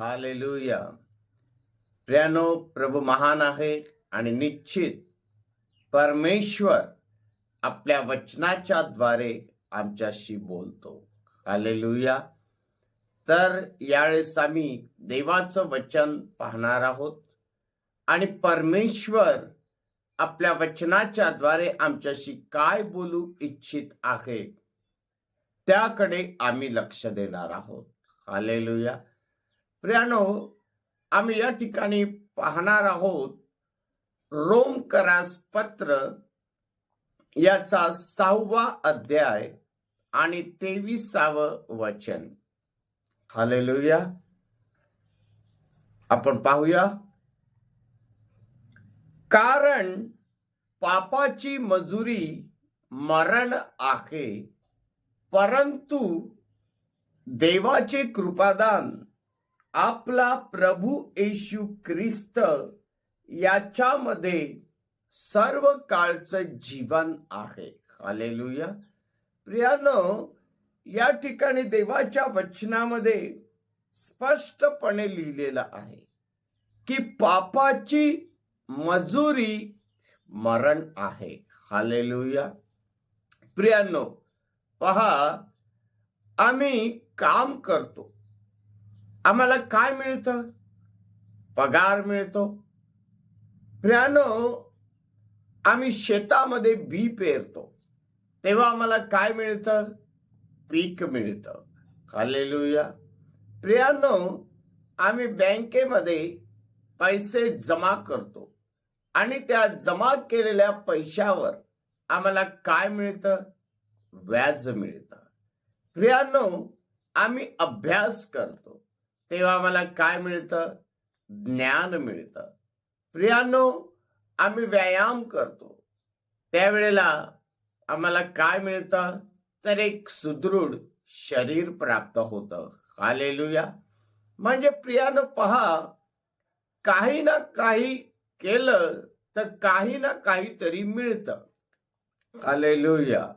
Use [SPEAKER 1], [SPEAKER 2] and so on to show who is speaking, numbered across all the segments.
[SPEAKER 1] Hallelujah. प्रियानो प्रभू महान आहे आणि निश्चित परमेश्वर आपल्या वचनाच्या द्वारे आमच्याशी बोलतो. हालेलुया. तर यावेळेस आम्ही देवाचं वचन पाहणार आहोत आणि परमेश्वर आपल्या वचनाच्या द्वारे आमच्याशी काय बोलू इच्छित आहे त्याकडे आम्ही लक्ष देणार आहोत. हालेलुया. प्रियानो आम्ही या ठिकाणी पाहणार आहोत रोम करास पत्र याचा सहावा अध्याय आणि तेविसावं वचन. हालेलुया. आपण पाहूया. कारण पापाची मजुरी मरण आहे परंतु देवाचे कृपादान आपला प्रभू येशू ख्रिस्त याच्यामध्ये सर्व काळचं जीवन आहे. हालेलुया. प्रियानो या ठिकाणी देवाच्या वचनामध्ये स्पष्टपणे लिहिलेलं आहे की पापाची मजुरी मरण आहे. हालेलुया. प्रियानो पहा आम्ही काम करतो. आम्हाला काय मिळतं? पगार मिळतो. प्रियानो आम्ही शेतामध्ये बी पेरतो. तेव्हा आम्हाला काय मिळतं? पीक मिळतं. हालेलुया. प्रियानो आम्ही बँकेमध्ये पैसे जमा करतो. आणि त्या जमा केलेल्या पैशावर आम्हाला काय मिळतं? व्याज मिळतं. प्रियानो आम्ही अभ्यास करतो. तेव्हा आम्हाला काय मिळतं? ज्ञान मिळतं. प्रियांनो आम्ही व्यायाम करतो. त्यावेळेला आम्हाला काय मिळतं? तर एक सुदृढ शरीर प्राप्त होतं. हालेलुया. म्हणजे प्रियानं पहा काही ना काही केलं तर काही ना काहीतरी मिळतं. हालेलुया.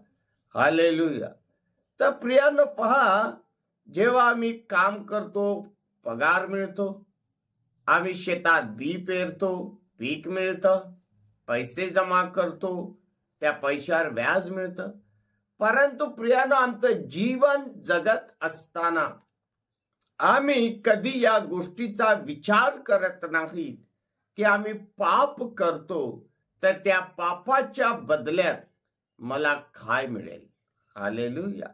[SPEAKER 1] हालेलुया. तर प्रियानं पहा जेव्हा आम्ही काम करतो पगार मिळतो. आम्ही शेतात बी पेरतो पीक मिळतं पैसे जमा करतो त्या पैशावर व्याज मिळतं. परंतु प्रियानं आमचं जीवन जगत असताना आम्ही कधी या गोष्टीचा विचार करत नाही की आम्ही पाप करतो तर त्या पापाच्या बदल्यात मला काय मिळेल. हालेलुया.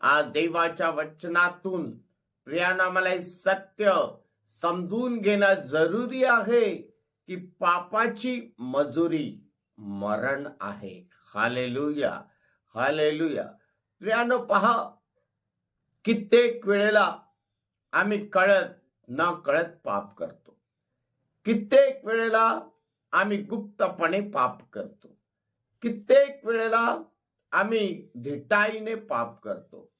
[SPEAKER 1] आज देवाच्या वचनातून प्रियानं मला हे सत्य समजून घेणं जरुरी आहे की पापाची मजुरी मरण आहे. Hallelujah hallelujah. प्रियानो पहा कित्येक वेळेला आम्ही कळत न कळत पाप करतो. कित्येक वेळेला आम्ही गुप्तपणे पाप करतो. कित्येक वेळेला आम्ही धिटाईने पाप करतो.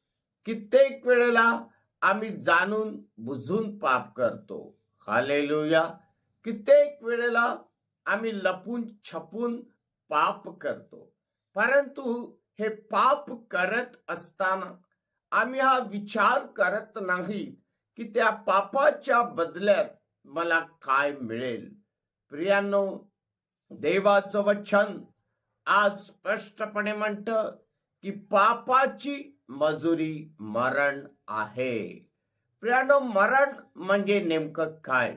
[SPEAKER 1] कित्येक वेळेला आम्ही जाणून बुजून पाप करतो. हालेलुया. कित्येक वेळेला आम्ही लपून छपून पाप करतो. परंतु हे पाप करत असताना आम्ही हा विचार करत नाही की त्या पापाच्या बदल्यात मला काय मिळेल. प्रियांनो देवाचं वचन आज स्पष्टपणे म्हणत की पापाची मजुरी मरण आहे. प्रियानो मरण म्हणजे नेमकं काय?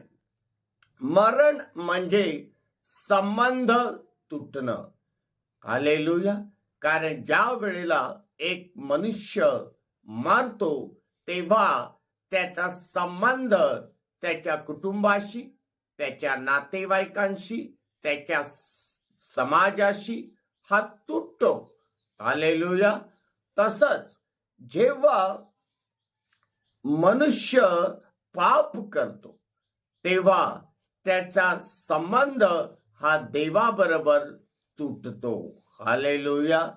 [SPEAKER 1] मरण म्हणजे संबंध तुटणं. आलेलुया कारण ज्या वेळेला एक मनुष्य मारतो तेव्हा त्याचा संबंध त्याच्या कुटुंबाशी त्याच्या नातेवाईकांशी त्याच्या समाजाशी हा तुटतो. आलेलुया तसंच जेव्हा मनुष्य पाप करतो तेव्हा त्याचा संबंध हा देवाबरोबर तुटतो. हालेलुया.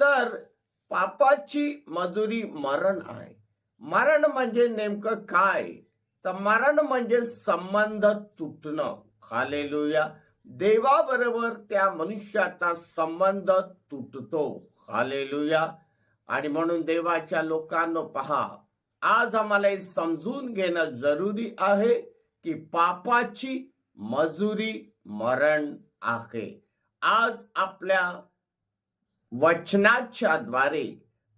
[SPEAKER 1] तर पापाची मजुरी मरण आहे. मरण म्हणजे नेमकं काय? तर मरण म्हणजे संबंध तुटणं. हालेलुया. देवाबरोबर त्या मनुष्याचा संबंध तुटतो. हालेलुया. आणि म्हणून देवाच्या लोकांनो पहा आज आम्हाला हे समजून घेणं जरुरी आहे की पापाची मजुरी मरण आहे. आज आपल्या वचनाच्या द्वारे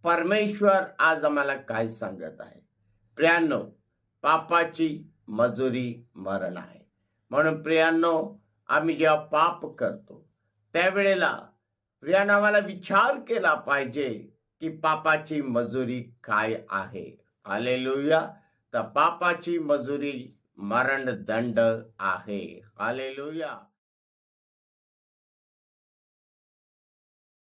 [SPEAKER 1] परमेश्वर आज आम्हाला काय सांगत आहे? प्रियांनो पापाची मजुरी मरण आहे. म्हणून प्रियांनो आम्ही जेव्हा पाप करतो त्यावेळेला प्रियानं आम्हाला विचार केला पाहिजे की पापाची मजुरी काय आहे? आलेलुया तर पापाची मजुरी मरण दंड आहे. आलेलुया